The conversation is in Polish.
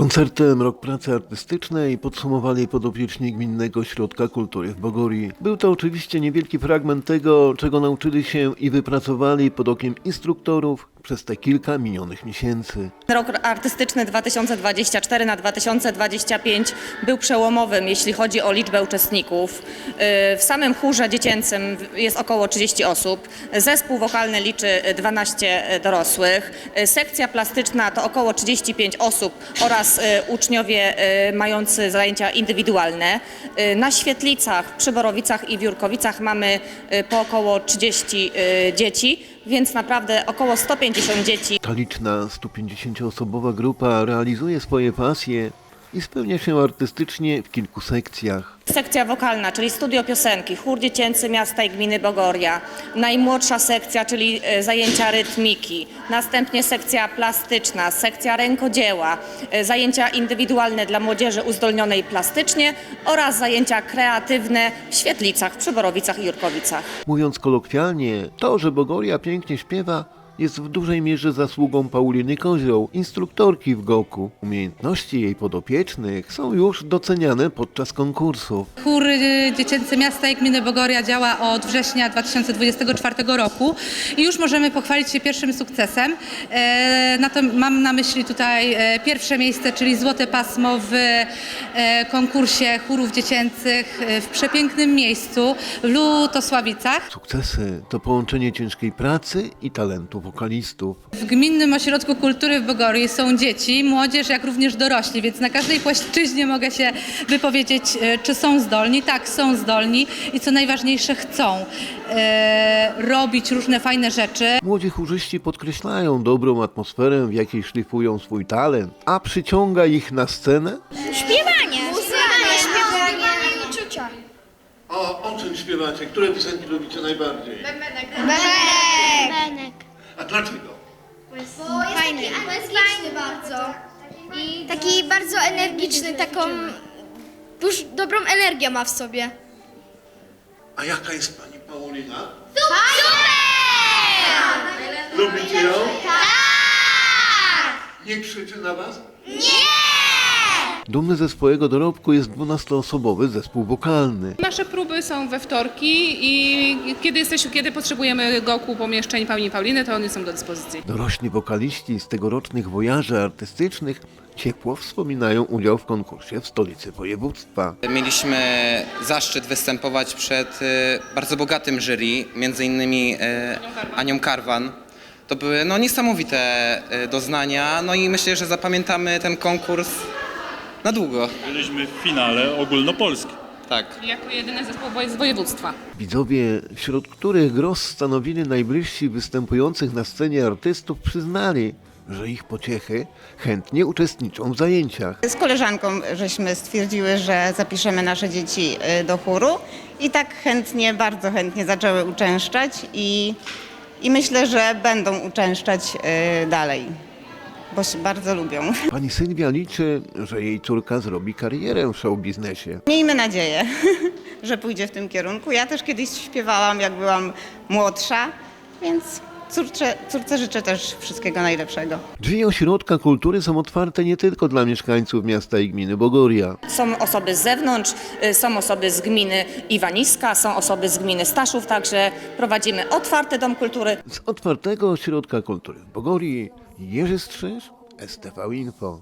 Koncertem Rok Pracy Artystycznej podsumowali podopieczni Gminnego Środka Kultury w Bogorii. Był to oczywiście niewielki fragment tego, czego nauczyli się i wypracowali pod okiem instruktorów przez te kilka minionych miesięcy. Rok artystyczny 2024 na 2025 był przełomowym, jeśli chodzi o liczbę uczestników. Yy, W samym chórze dziecięcym jest około 30 osób. Zespół wokalny liczy 12 dorosłych. Yy, Sekcja plastyczna to około 35 osób oraz yy, uczniowie mający zajęcia indywidualne. Na Świetlicach, Przyborowicach i w Jurkowicach mamy po około 30 yy, dzieci, więc naprawdę około 150 dzieci Ta liczna 150-osobowa grupa realizuje swoje pasje i spełnia się artystycznie w kilku sekcjach. Sekcja wokalna, czyli studio piosenki, chór dziecięcy miasta i gminy Bogoria. Najmłodsza sekcja, czyli e, zajęcia rytmiki. Następnie sekcja plastyczna, sekcja rękodzieła, e, zajęcia indywidualne dla młodzieży uzdolnionej plastycznie oraz zajęcia kreatywne w Świetlicach, Przyborowicach i Jurkowicach. Mówiąc kolokwialnie, to, że Bogoria pięknie śpiewa, jest w dużej mierze zasługą Pauliny Kozioł, instruktorki w Goku. Umiejętności jej podopiecznych są już doceniane podczas konkursów. Chór y, Dziecięcy Miasta i Gminy Bogoria działa od września 2024 roku i już możemy pochwalić się pierwszym sukcesem. E, Na to mam na myśli tutaj e, pierwsze miejsce, czyli złote pasmo w e, konkursie chórów dziecięcych w przepięknym miejscu w Lutosławicach. Sukcesy to połączenie ciężkiej pracy i talentu wokalistów. W Gminnym Ośrodku Kultury w Bogorii są dzieci, młodzież, jak również dorośli, więc na każdej płaszczyźnie mogę się wypowiedzieć, e, czy są zdolni. Tak, są zdolni i co najważniejsze, chcą e, robić różne fajne rzeczy. Młodzi chórzyści podkreślają dobrą atmosferę, w jakiej szlifują swój talent, a przyciąga ich na scenę? Śpiewanie! Muzyka, śpiewanie i uczucia. O, o czym śpiewacie? Które piosenki lubicie najbardziej? Benek. Benek. A dlaczego? Bo jest fajny. energiczny bardzo. I taki bardzo energiczny, taką już dobrą energię ma w sobie. A jaka jest pani Paulina? Super! Lubicie ją? Tak! Nie krzyczy na was? Nie! Dumny ze swojego dorobku jest 12-osobowy zespół wokalny. Nasze próby są we wtorki i kiedy, jesteśmy, kiedy potrzebujemy Goku pomieszczeń Pauli Pauliny, to one są do dyspozycji. Dorośli wokaliści z tegorocznych wojaży artystycznych ciepło wspominają udział w konkursie w stolicy województwa. Mieliśmy zaszczyt występować przed e, bardzo bogatym jury, między innymi e, Anią Karwan. To były no, niesamowite e, doznania, no i myślę, że zapamiętamy ten konkurs na długo. Byliśmy w finale ogólnopolskim. Tak. Jako jedyny zespół z województwa. Widzowie, wśród których gros stanowili najbliżsi występujących na scenie artystów, przyznali, że ich pociechy chętnie uczestniczą w zajęciach. Z koleżanką żeśmy stwierdziły, że zapiszemy nasze dzieci y, do chóru i tak chętnie, bardzo chętnie zaczęły uczęszczać i, i myślę, że będą uczęszczać y, dalej, bo się bardzo lubią. Pani Sylwia liczy, że jej córka zrobi karierę w showbiznesie. Miejmy nadzieję, że pójdzie w tym kierunku. Ja też kiedyś śpiewałam, jak byłam młodsza, więc córce, córce życzę też wszystkiego najlepszego. Drzwi ośrodka kultury są otwarte nie tylko dla mieszkańców miasta i gminy Bogoria. Są osoby z zewnątrz, y, są osoby z gminy Iwaniska, są osoby z gminy Staszów, także prowadzimy otwarty dom kultury. Z otwartego ośrodka kultury w Bogorii Jerzy Strzyż, STV Info.